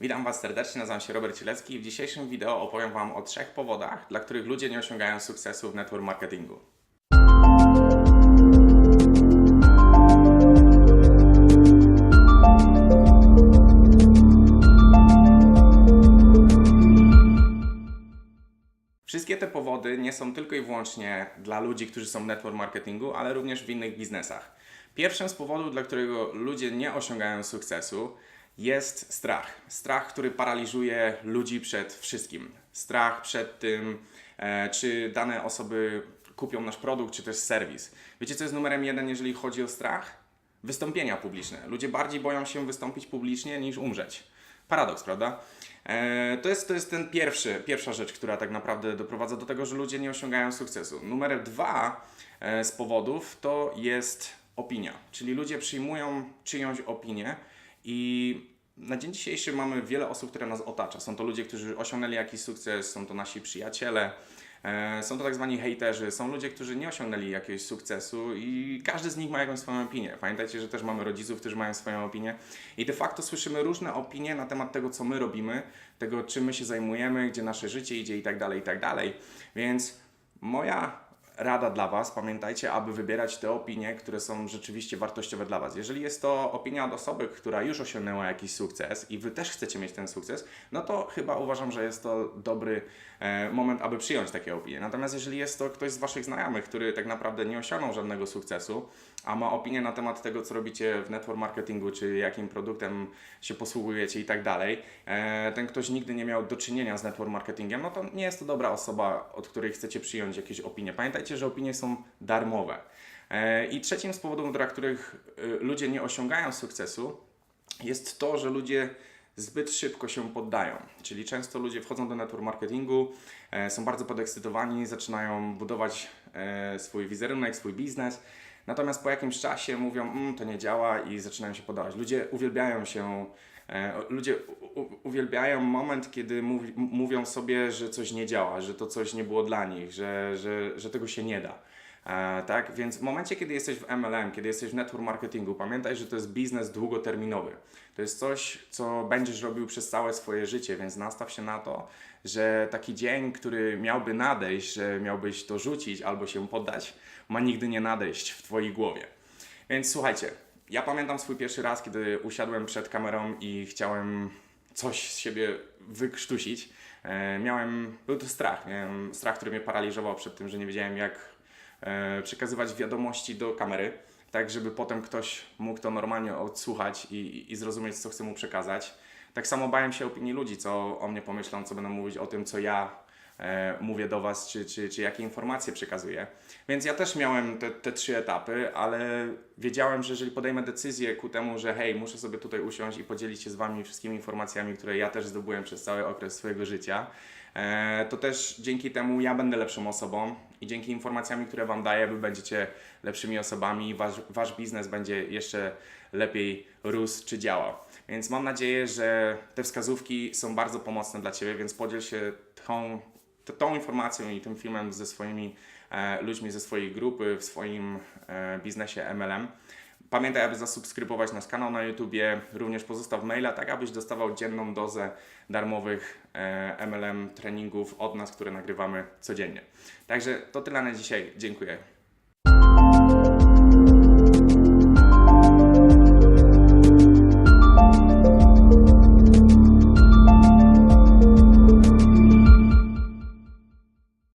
Witam Was serdecznie, nazywam się Robert Cilecki i w dzisiejszym wideo opowiem Wam o trzech powodach, dla których ludzie nie osiągają sukcesu w network marketingu. Wszystkie te powody nie są tylko i wyłącznie dla ludzi, którzy są w network marketingu, ale również w innych biznesach. Pierwszym z powodów, dla którego ludzie nie osiągają sukcesu, jest strach. Strach, który paraliżuje ludzi przed wszystkim. Strach przed tym, e, czy dane osoby kupią nasz produkt, czy też serwis. Wiecie, co jest numerem jeden, jeżeli chodzi o strach? Wystąpienia publiczne. Ludzie bardziej boją się wystąpić publicznie niż umrzeć. Paradoks, prawda? E, to, jest, to jest ten pierwszy, pierwsza rzecz, która tak naprawdę doprowadza do tego, że ludzie nie osiągają sukcesu. Numer dwa e, z powodów to jest opinia, czyli ludzie przyjmują czyjąś opinię i na dzień dzisiejszy mamy wiele osób, które nas otacza. Są to ludzie, którzy osiągnęli jakiś sukces, są to nasi przyjaciele, e, są to tak zwani hejterzy, są ludzie, którzy nie osiągnęli jakiegoś sukcesu i każdy z nich ma jakąś swoją opinię. Pamiętajcie, że też mamy rodziców, którzy mają swoją opinię i de facto słyszymy różne opinie na temat tego, co my robimy, tego, czym my się zajmujemy, gdzie nasze życie idzie i tak dalej, i tak dalej. Więc moja rada dla Was, pamiętajcie, aby wybierać te opinie, które są rzeczywiście wartościowe dla Was. Jeżeli jest to opinia od osoby, która już osiągnęła jakiś sukces i Wy też chcecie mieć ten sukces, no to chyba uważam, że jest to dobry e, moment, aby przyjąć takie opinie. Natomiast jeżeli jest to ktoś z Waszych znajomych, który tak naprawdę nie osiągnął żadnego sukcesu, a ma opinię na temat tego, co robicie w network marketingu, czy jakim produktem się posługujecie i tak dalej, e, ten ktoś nigdy nie miał do czynienia z network marketingiem, no to nie jest to dobra osoba, od której chcecie przyjąć jakieś opinie. Pamiętajcie, że opinie są darmowe. E, I trzecim z powodów, dla których e, ludzie nie osiągają sukcesu, jest to, że ludzie zbyt szybko się poddają. Czyli często ludzie wchodzą do network marketingu, są bardzo podekscytowani, zaczynają budować swój wizerunek, swój biznes. Natomiast po jakimś czasie mówią, mm, to nie działa i zaczynają się podawać. Ludzie uwielbiają się, e, ludzie u, uwielbiają moment, kiedy mówi, m- mówią sobie, że coś nie działa, że to coś nie było dla nich, że, że, że tego się nie da. Tak, więc w momencie, kiedy jesteś w MLM, kiedy jesteś w network marketingu, pamiętaj, że to jest biznes długoterminowy. To jest coś, co będziesz robił przez całe swoje życie, więc nastaw się na to, że taki dzień, który miałby nadejść, że miałbyś to rzucić albo się poddać, ma nigdy nie nadejść w Twojej głowie. Więc słuchajcie, ja pamiętam swój pierwszy raz, kiedy usiadłem przed kamerą i chciałem coś z siebie wykrztusić. E, miałem, był to strach, miałem strach, który mnie paraliżował przed tym, że nie wiedziałem jak przekazywać wiadomości do kamery, tak żeby potem ktoś mógł to normalnie odsłuchać i, i zrozumieć, co chcę mu przekazać. Tak samo bałem się opinii ludzi, co o mnie pomyślą, co będą mówić o tym, co ja e, mówię do Was, czy, czy, czy jakie informacje przekazuję. Więc ja też miałem te, te trzy etapy, ale wiedziałem, że jeżeli podejmę decyzję ku temu, że hej, muszę sobie tutaj usiąść i podzielić się z Wami wszystkimi informacjami, które ja też zdobyłem przez cały okres swojego życia, e, to też dzięki temu ja będę lepszą osobą i dzięki informacjami, które Wam daję, Wy będziecie lepszymi osobami i wasz, wasz biznes będzie jeszcze lepiej rósł czy działał. Więc mam nadzieję, że te wskazówki są bardzo pomocne dla Ciebie, więc podziel się tą, t- tą informacją i tym filmem ze swoimi e, ludźmi ze swojej grupy, w swoim e, biznesie MLM. Pamiętaj, aby zasubskrybować nasz kanał na YouTubie, również pozostaw maila, tak abyś dostawał dzienną dozę darmowych e, MLM treningów od nas, które nagrywamy codziennie. Także to tyle na dzisiaj. Dziękuję.